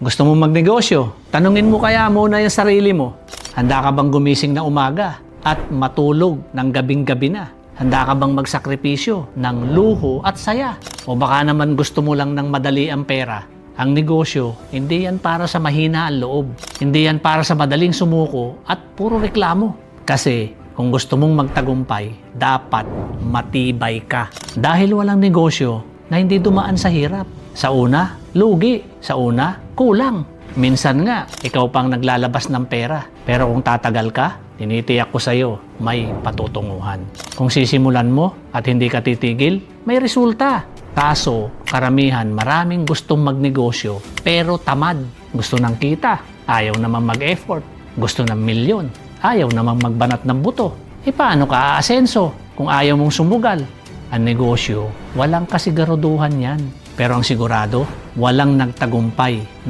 Gusto mo magnegosyo? Tanungin mo kaya muna yung sarili mo. Handa ka bang gumising na umaga at matulog ng gabing-gabi na? Handa ka bang magsakripisyo ng luho at saya? O baka naman gusto mo lang ng madali ang pera? Ang negosyo, hindi yan para sa mahina ang loob. Hindi yan para sa madaling sumuko at puro reklamo. Kasi kung gusto mong magtagumpay, dapat matibay ka. Dahil walang negosyo na hindi dumaan sa hirap. Sa una, lugi. Sa una, kulang. Minsan nga, ikaw pang naglalabas ng pera. Pero kung tatagal ka, tinitiyak ko sa'yo, may patutunguhan. Kung sisimulan mo at hindi ka titigil, may resulta. Kaso, karamihan, maraming gustong magnegosyo, pero tamad. Gusto ng kita, ayaw naman mag-effort. Gusto ng milyon, ayaw naman magbanat ng buto. E paano ka aasenso kung ayaw mong sumugal? Ang negosyo, walang kasiguraduhan yan. Pero ang sigurado, walang nagtagumpay